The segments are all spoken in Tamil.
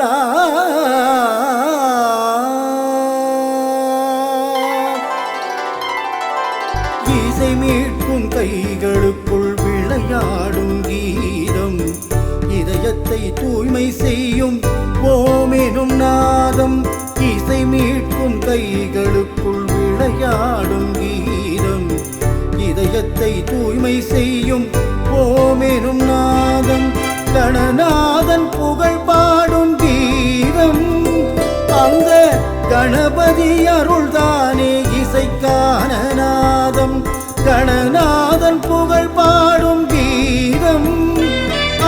தா இசை மீட்கும் கைகளுக்குள் விளையாடும் கீதம். இதயத்தை தூய்மை செய்யும் ஓமெனும் நாதம். இசை மீட்கும் கைகளுக்குள் விளையாடும் கீதம். இதயத்தை தூய்மை செய்யும் ஓமெனும் நாதம். கணநாதன் புகழ் கணபதி அருள்தானே இசைக்கான நாதம் கணநாதன் புகழ் பாடும் கீதம்.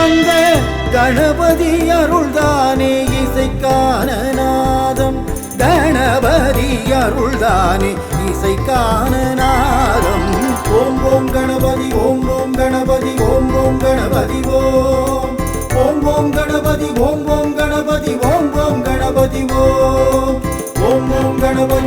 அந்த கணபதி அருள்தானே இசைக்கான நாதம் கணபதி அருள்தானே இசைக்கான நாதம் ஓம் ஓம் கணபதி ஓம் ஓம் கணபதி ஓம் ஓம் கணபதி ஓம்.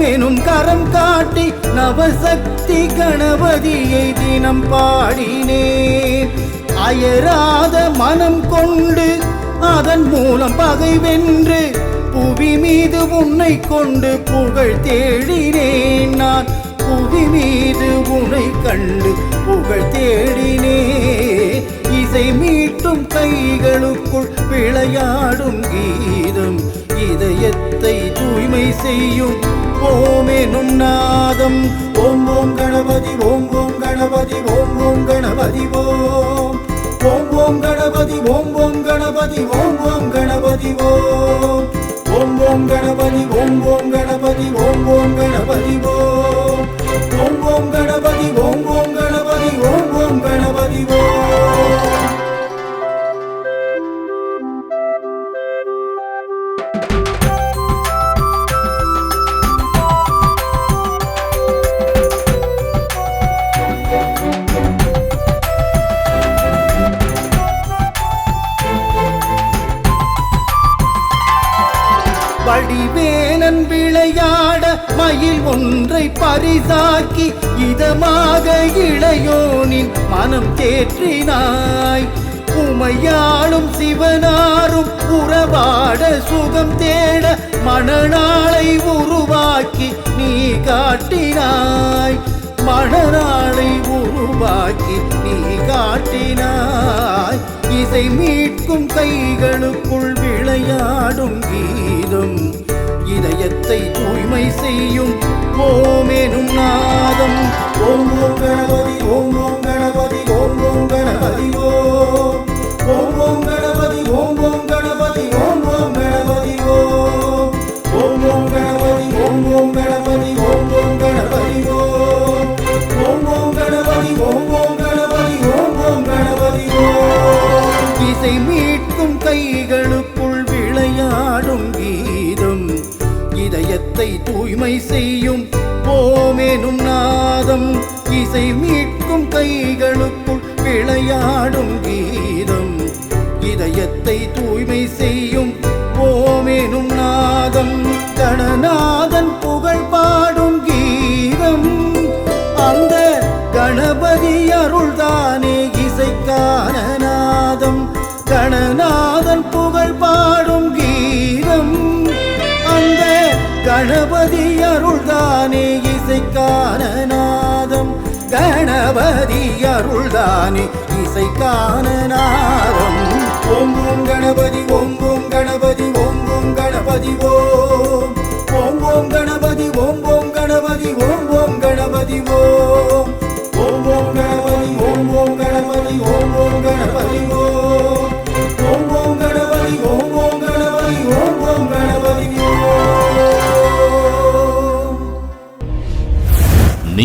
ஓமெனும் கரம் காட்டி நவசக்தி கணபதியை தினம் பாடினேன். அயராத மனம் கொண்டு அதன் மூலம் பகை வென்று புவி மீது உன்னை கொண்டு புகழ் தேடினேன் நான். புவி மீது உனை கண்டு புகழ் தேடினே இசை மீட்டும் கைகளுக்குள் விளையாடும் கீதம் இதயத்தை தூய்மை செய்யும் ஓமெனும் நாதம் ஓம் ஓம் கணபதி ஓம் ஓம் கணபதி ஓம் ஓம் கணபதி ஓம். ஓம் ஓம் கணபதி ஓம் ஓம் கணபதி ஓம் ஓம் கணபதி ஓம். வடிவேனன் விளையாட மயில் ஒன்றை பரிசாக்கி இதமாக இளையோனின் மனம் தேற்றினாய். உமையாளும் சிவனாரும் உறவாட சுகம் தேட மணநாளை உருவாக்கி நீ காட்டினாய். மணநாளை உருவாக்கி நீ காட்டினாய். இசை மீட்கும் கைகளுக்குள் விளையாடும் கீதம். இதயத்தை தூய்மை செய்யும் ஓமெனும் நாதம். ஓம் தூய்மை செய்யும் போமேனும் நாதம். இசை மீட்கும் கைகளுக்குள் விளையாடும் கீதம். இதயத்தை தூய்மை செய்யும் போமேனும் நாதம். கணநாதன் புகழ் பாடும் கீதம். அந்த கணபதி அருள்தானே இசைக்கான நாதம். கணநாதன் புகழ் பாடும் கணபதி அருள்தானே இசைக்கான நாதம் கணபதி அருள்தானே இசைக்கான நாதம் ஓம் கணபதி ஓம் கணபதி ஓம் கணபதி ஓம் ஓம் கணபதி ஓம்